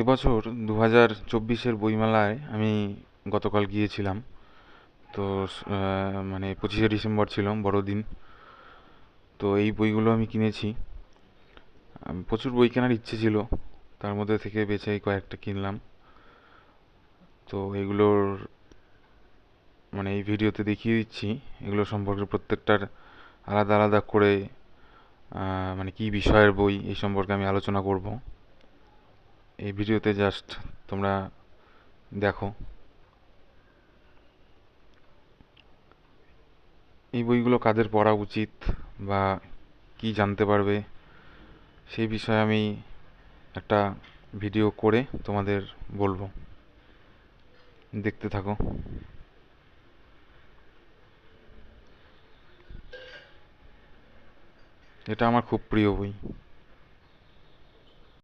এবছর দু হাজার চব্বিশের বইমেলায় আমি গতকাল গিয়েছিলাম। তো মানে পঁচিশে ডিসেম্বর ছিল, বড়দিন। তো এই বইগুলো আমি কিনেছি। প্রচুর বই কেনার ইচ্ছে ছিল। তার মধ্যে থেকে বেছে কয়েকটা কিনলাম। তো এগুলোর মানে এই ভিডিওতে দেখিয়ে দিচ্ছি, এগুলো সম্পর্কে প্রত্যেকটার আলাদা আলাদা করে মানে কী বিষয়ের বই, এই সম্পর্কে আমি আলোচনা করব। এই ভিডিওতে জাস্ট তোমরা দেখো। এই বইগুলো কাদের পড়া উচিত বা কি জানতে পারবে, সেই বিষয়ে আমি একটা ভিডিও করে তোমাদের বলব। দেখতে থাকো। এটা আমার খুব প্রিয় বই।